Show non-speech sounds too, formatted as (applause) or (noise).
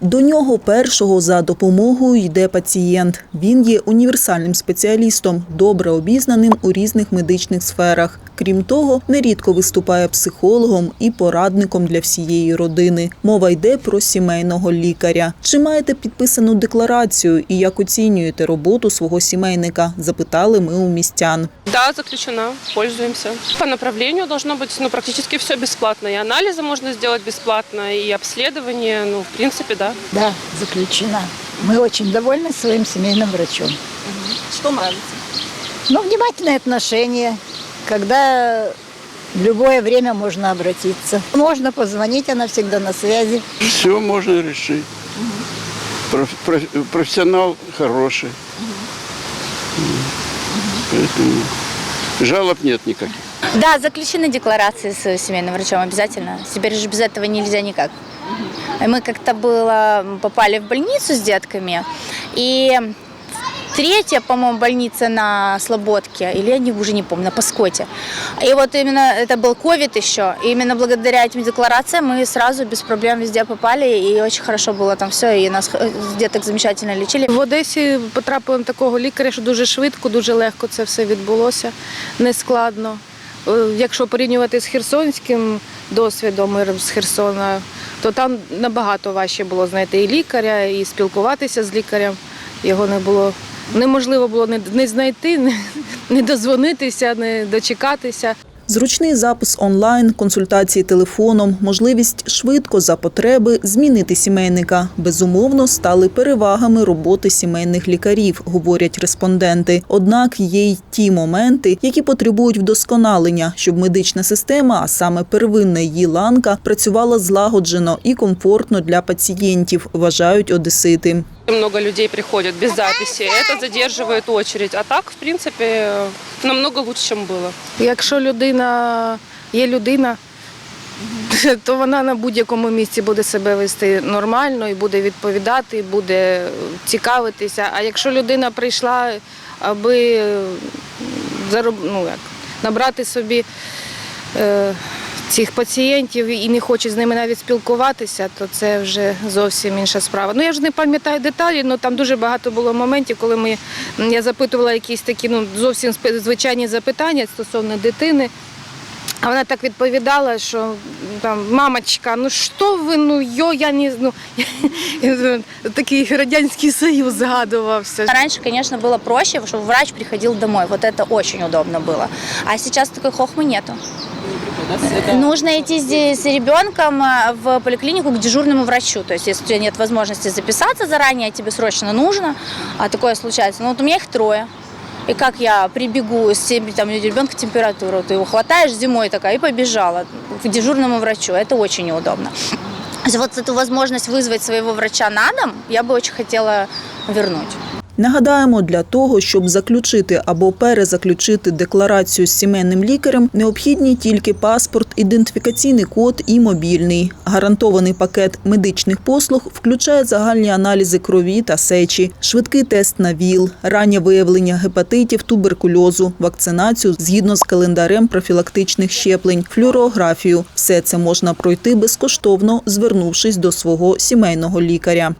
До нього першого за допомогою йде пацієнт. Він є універсальним спеціалістом, добре обізнаним у різних медичних сферах. Крім того, нерідко виступає психологом і порадником для всієї родини. Мова йде про сімейного лікаря. Чи маєте підписану декларацію і як оцінюєте роботу свого сімейника? Запитали ми у містян. Да, заключена, пользуемся. По направлению должно быть ну, практически все бесплатно. И анализы можно сделать бесплатно, и обследование, ну, в принципе, да. Да, заключена. Мы очень довольны своим семейным врачом. Що нравится? Но внимательное отношение, когда в любое время можно обратиться. Можно позвонить, она всегда на связи. Все можно решить. Проф- проф- профессионал хороший. Поэтому жалоб нет никаких. Да, заключены декларации с семейным врачом обязательно. Теперь же без этого нельзя никак. И Мы как-то было попали в больницу с детками, и третья, по-моему, больница на Слободке, или я не, уже не помню, на Паскоте. И вот именно это был ковид еще, и именно благодаря этим декларациям мы сразу без проблем везде попали, и очень хорошо было там все, и нас э, деток замечательно лечили. В Одесі потрапили на такого лікаря, що дуже швидко, дуже легко це все відбулося, нескладно. Е, Якщо порівнювати з херсонським досвідом з Херсона, то там набагато важче було знайти і лікаря, і спілкуватися з лікарем. Його не було неможливо було не- знайти, не дозвонитися, не дочекатися. Зручний запис онлайн, консультації телефоном, можливість швидко за потреби змінити сімейника безумовно стали перевагами роботи сімейних лікарів, говорять респонденти. Однак є й ті моменти, які потребують вдосконалення, щоб медична система, а саме первинна її ланка, працювала злагоджено і комфортно для пацієнтів, вважають одесити. Много людей приходят без записи. Это задерживает очередь. А так, в принципе, э, намного лучше, чем было. Якщо людина є людина, (laughs) то вона на будь-якому місці буде себе вести нормально і буде відповідати, буде цікавитися. А якщо людина прийшла, аби е, зароб... ну, як, набрати собі е, цих пацієнтів і не хоче з ними навіть спілкуватися, то це вже зовсім інша справа. Ну я ж не пам'ятаю деталі, але там дуже багато було моментів, коли ми я запитувала якісь такі ну зовсім звичайні запитання стосовно дитини. А вона так відповідала, що там мамочка, ну що ви, ну йо, я не ну (laughs) такий радянський союз згадувався. Раньше, конечно, было проще, чтобы врач приходил домой. Вот это очень удобно было. А сейчас такой хохмы нету. Нужно идти здесь с ребенком э, в поликлинику к дежурному врачу. То есть, если у тебя нет возможности записаться заранее, а тебе срочно нужно, а такое случается. Ну вот у меня их трое. И как я прибегу, с тем- там, у ребенка температура, ты его хватаешь зимой такая и побежала к дежурному врачу. Это очень неудобно. То есть Вот эту возможность вызвать своего врача на дом я бы очень хотела вернуть. Нагадаємо, для того, щоб заключити або перезаключити декларацію з сімейним лікарем, необхідні тільки паспорт, ідентифікаційний код і мобільний. Гарантований пакет медичних послуг включає загальні аналізи крові та сечі, швидкий тест на ВІЛ, раннє виявлення гепатитів, туберкульозу, вакцинацію згідно з календарем профілактичних щеплень, флюорографію. Все це можна пройти безкоштовно, звернувшись до свого сімейного лікаря.